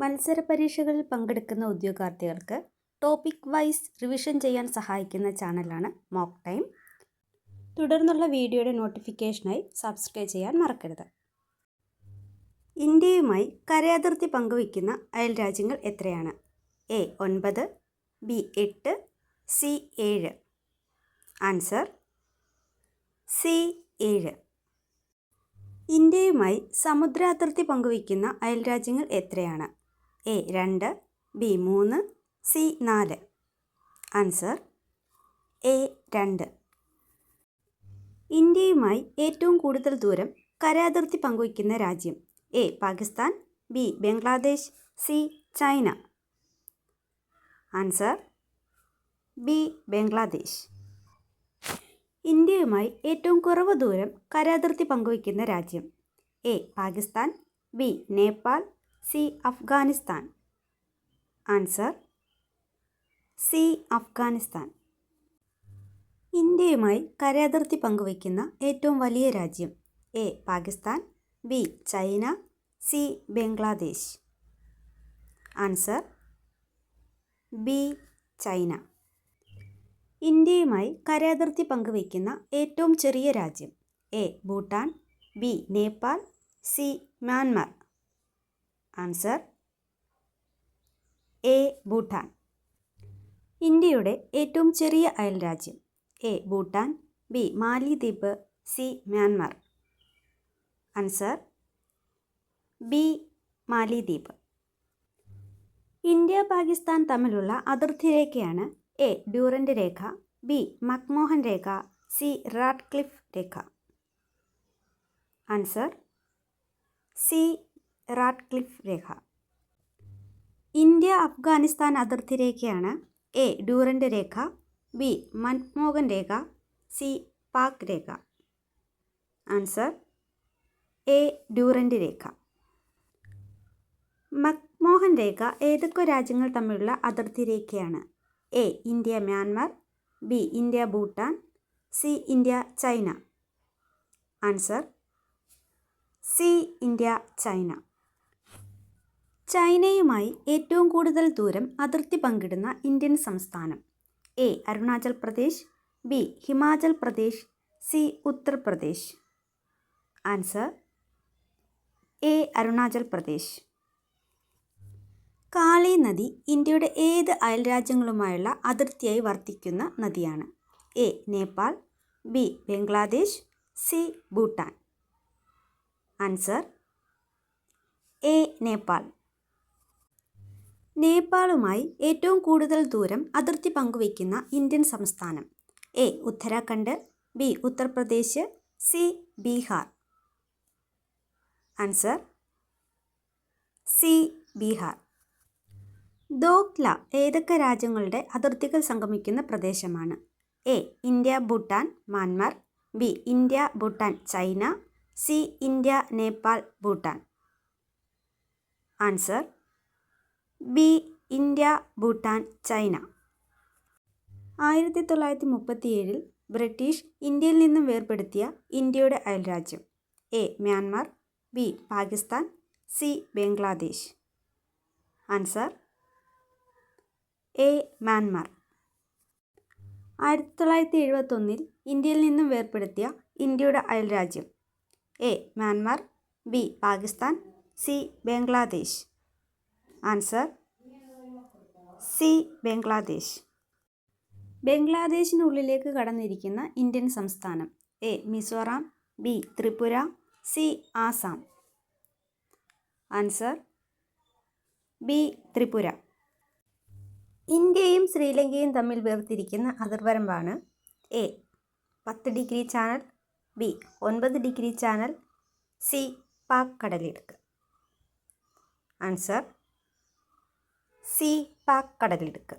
മത്സര പരീക്ഷകളിൽ പങ്കെടുക്കുന്ന ഉദ്യോഗാർത്ഥികൾക്ക് ടോപ്പിക് വൈസ് റിവിഷൻ ചെയ്യാൻ സഹായിക്കുന്ന ചാനലാണ് മോക്ക് ടൈം. തുടർന്നുള്ള വീഡിയോയുടെ നോട്ടിഫിക്കേഷനായി സബ്സ്ക്രൈബ് ചെയ്യാൻ മറക്കരുത്. ഇന്ത്യയുമായി കരയതിർത്തി പങ്കുവയ്ക്കുന്ന അയൽ രാജ്യങ്ങൾ എത്രയാണ്? എ ഒൻപത് ബി എട്ട് സി ഏഴ്. ആൻസർ സി ഏഴ്. ഇന്ത്യയുമായി സമുദ്ര അതിർത്തി അയൽ രാജ്യങ്ങൾ എത്രയാണ്? എ രണ്ട് ബി മൂന്ന് സി നാല്. ആൻസർ എ രണ്ട്. ഇന്ത്യയുമായി ഏറ്റവും കൂടുതൽ ദൂരം കരാതിർത്തി പങ്കുവയ്ക്കുന്ന രാജ്യം A Pakistan B Bangladesh C China. Answer B Bangladesh. ഇന്ത്യയുമായി ഏറ്റവും കുറവ് ദൂരം കരാതിർത്തി പങ്കുവയ്ക്കുന്ന രാജ്യം A Pakistan B Nepal C Afghanistan. Answer C Afghanistan. ഇന്ത്യയുമായി കരയതിർത്തി പങ്കുവയ്ക്കുന്ന ഏറ്റവും വലിയ രാജ്യം A Pakistan B China C Bangladesh. Answer B China. ഇന്ത്യയുമായി കരയതിർത്തി പങ്കുവയ്ക്കുന്ന ഏറ്റവും ചെറിയ രാജ്യം A Bhutan B Nepal C Myanmar. Answer A Bhutan ഇന്ത്യയുടെ ഏറ്റവും ചെറിയ അയൽ രാജ്യം. A Bhutan B Malidweep. C Myanmar answer B Malidweep. India Pakistan തമ്മിലുള്ള അതിർത്തി രേഖയാണ് എ ഡ്യൂറന്റ് രേഖ ബി മക്മോഹൻ രേഖ സി റാഡ്ക്ലിഫ് രേഖ. ആൻസർ സി റാഡ്ക്ലിഫ് രേഖ. ഇന്ത്യ അഫ്ഗാനിസ്ഥാൻ അതിർത്തി രേഖയാണ് എ. ഡ്യൂറന്റ് രേഖ ബി. മൻമോഹൻ രേഖ C. Pak Rekha. Answer A. Durand രേഖ. മക്മോഹൻ രേഖ ഏതൊക്കെ രാജ്യങ്ങൾ തമ്മിലുള്ള അതിർത്തി രേഖയാണ് A. India Myanmar B. India Bhutan C. India China. Answer C. India China. ചൈനയുമായി ഏറ്റവും കൂടുതൽ ദൂരം അതിർത്തി പങ്കിടുന്ന ഇന്ത്യൻ സംസ്ഥാനം. A. Arunachal Pradesh B. Himachal Pradesh C. Uttar Pradesh. Answer A. Arunachal Pradesh. Kali നദി ഇന്ത്യയുടെ ഏത് അയൽരാജ്യങ്ങളുമായുള്ള അതിർത്തിയായി വർത്തിക്കുന്ന നദിയാണ്. A. Nepal B. Bangladesh C. Bhutan. Answer A. Nepal. നേപ്പാളുമായി ഏറ്റവും കൂടുതൽ ദൂരം അതിർത്തി പങ്കുവയ്ക്കുന്ന ഇന്ത്യൻ സംസ്ഥാനം. A. Uttarakhand B. Uttar Pradesh C. Bihar. Answer C. Bihar. Dokla ഏതൊക്കെ രാജ്യങ്ങളുടെ അതിർത്തികൾ സംഗമിക്കുന്ന പ്രദേശമാണ്? A. India Bhutan Myanmar B. India Bhutan China. C. India Nepal Bhutan. Answer B India Bhutan China. ആയിരത്തി തൊള്ളായിരത്തി മുപ്പത്തിയേഴിൽ ബ്രിട്ടീഷ് ഇന്ത്യയിൽ നിന്നും വേർപെടുത്തിയ ഇന്ത്യയുടെ അയൽരാജ്യം. A Myanmar. B Pakistan. C Bangladesh. Answer A Myanmar. ആയിരത്തി തൊള്ളായിരത്തി എഴുപത്തൊന്നിൽ ഇന്ത്യയിൽ നിന്നും വേർപെടുത്തിയ ഇന്ത്യയുടെ അയൽരാജ്യം. A Myanmar. B Pakistan. C Bangladesh. Answer C Bangladesh. ബംഗ്ലാദേശിനുള്ളിലേക്ക് കടന്നിരിക്കുന്ന ഇന്ത്യൻ സംസ്ഥാനം A Mizoram B Tripura C Assam. Answer B Tripura. ഇന്ത്യയും ശ്രീലങ്കയും തമ്മിൽ വേർതിരിക്കുന്ന അതിർവരമ്പാണ് എ പത്ത് ഡിഗ്രി ചാനൽ ബി ഒൻപത് ഡിഗ്രി ചാനൽ സി പാക് കടലിടുക്ക്. ആൻസർ സി പാക്ക് കടലിടുക്ക്